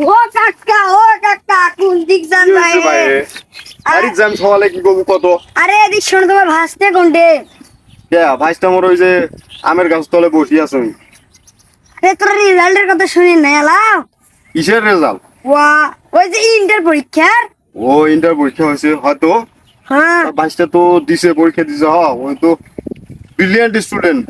ও কাকা ও কাকা কোন দিক যান ভাই আর এক্সাম সওয়ালে কি করব কত? আরে এদিক শোনো তোমার ভাসতে কোনটে কে ভাইসটা মোর ওই যে আমের গাছ তলে বসি আছে আরে তোর রেজাল্টের কথা শুনি না এলাও কিসের রেজাল্ট? ওয়া ওই যে ইন্টার পরীক্ষার? ও ইন্টার পরীক্ষা হয়েছে হয়তো। হ্যাঁ। বাইশটা তো দিছে পরীক্ষা দিছে হ ওই তো ব্রিলিয়ান্ট স্টুডেন্ট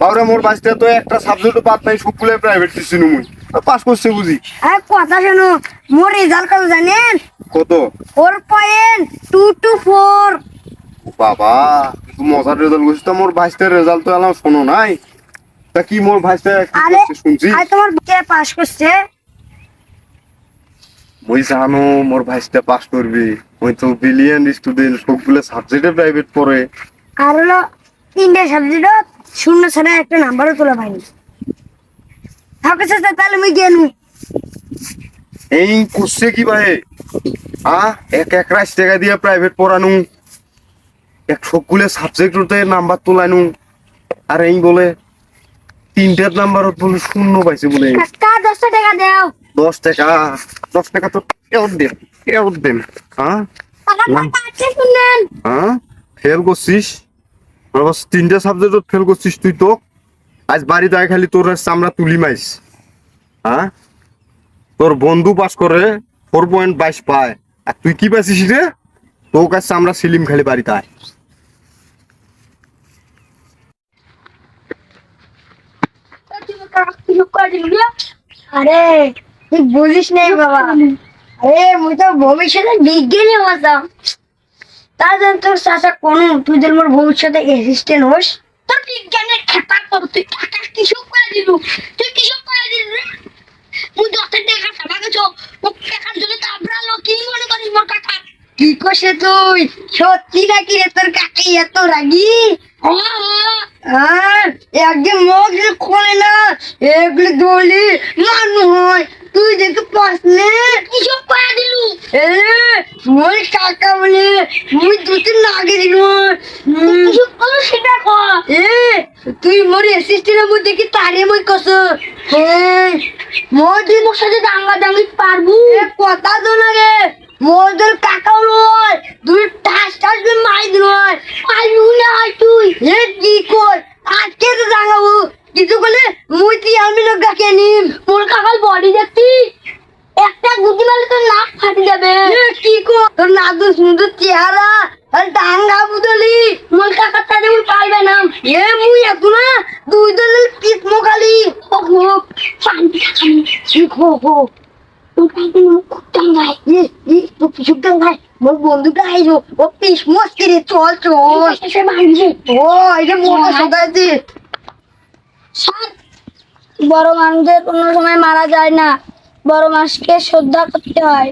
বাবরে মোর বাইশটা তো একটা সাবজেক্ট বাদ নাই সবগুলো প্রাইভেট দিছি মুই পাস করছে বুঝি। আরে কথা শোনো মোর রেজাল্ট কত জানেন কত? Four point two two four বাবা মজার রেজাল্ট করছিস তো মোর বাইশটার রেজাল্ট তো এলাম শোনো নাই। তা কি মোর কি আরে শুনছি? আরে তোমার কে পাস করছে ওই জানো মোর ভাইসটা পাস করবি ওই তো ব্রিলিয়ান্ট স্টুডেন্ট সবগুলো সাবজেক্টে প্রাইভেট পড়ে আর হলো তিনটে সাবজেক্ট শূন্য ছাড়া একটা নাম্বারও তোলা পাইনি তাহলে গেনু এই করছে কি ভাই? আ এক এক রাশ টাকা দিয়ে প্রাইভেট পড়ানু। এক সবগুলো সাবজেক্টতে নাম্বার তোলানু। আর এই বলে তিনটার নাম্বারত বলে শূন্য পাইছে বলে কাকা দশটা টাকা দেও। দশ টাকা। দশ টাকা তো কেউ দেন কেউ দেন। হ্যাঁ হ্যাঁ ফেল করছিস? তিনটা সাবজেক্ট ফেল করছিস তুই তো। আজ বাড়িতে খালি তোর চামড়া তুলি মাইস। হ্যাঁ? তোর বন্ধু পাস করে ফোর পয়েন্ট বাইশ পায়। আর তুই কি পাইছিস রে? তোর কাছে চামড়া সিলিম খালি বাড়িতে আয়। আরে, তুই বুঝিস নাই বাবা। আরে, মুই তো ভবিষ্যতে বিজ্ঞানী হতাম। তা জান তোর চাচা কোন? তুই যে মোর ভবিষ্যতে অ্যাসিস্ট্যান্ট হোস, তোর বিজ্ঞানের খেপা কর। তুই টাকা কিসব করে দিলু তুই কিসব করে দিলু রে মুই দশ টাকা খাবা গেছো ও টাকার জন্য তাবড়ালো কি মনে করিস মোর কাকা কি করছে তুই। সত্যি নাকি রে তোর কাকি এত রাগি? আর একদিন মুখ খোলে না এগুলি দলি মানু হয়। তুই কিসব দিলু? এ মই কাকা বলে মুই দুটো নাগে দিল। কিসব করল সেটা কর এ তুই মোর অ্যাসিস্ট্যান্ট মই দেখি তারে মই কস। দিন তোর সাথে দাঙ্গা দাঙ্গি পারবু? এ কথা তো না রে মোদের কাকা লয় দুই টাস টাস করে মাই দিল পারবু না তুই এ কি কর। আজকে তো জানাব কিছু বলে মুই তুই আমি লোক ডাকে নিম মোর কাকার বডি দেখতি? একটা গুটি মারলে তোর নাক ফাটে যাবে। কি কর? তোর নাদু সুন্দর চেহারা আর ডাঙ্গা বুদলি মোর কাকার তাদের পারবে না। এ মুই এত না দুই দলের পিস মোখালি ও হো শান্তি কি খো খো তোর কাছে মুখ খুব টাঙ্গায় ই ই তো কিছু ডাঙ্গাই মোর বন্ধুটা আইলো। ও পিস মস্তি রে চল। চল ও এটা মোটা বড় মানুষদের কোনো সময় মারা যায় না। বড় মানুষকে শ্রদ্ধা করতে হয়।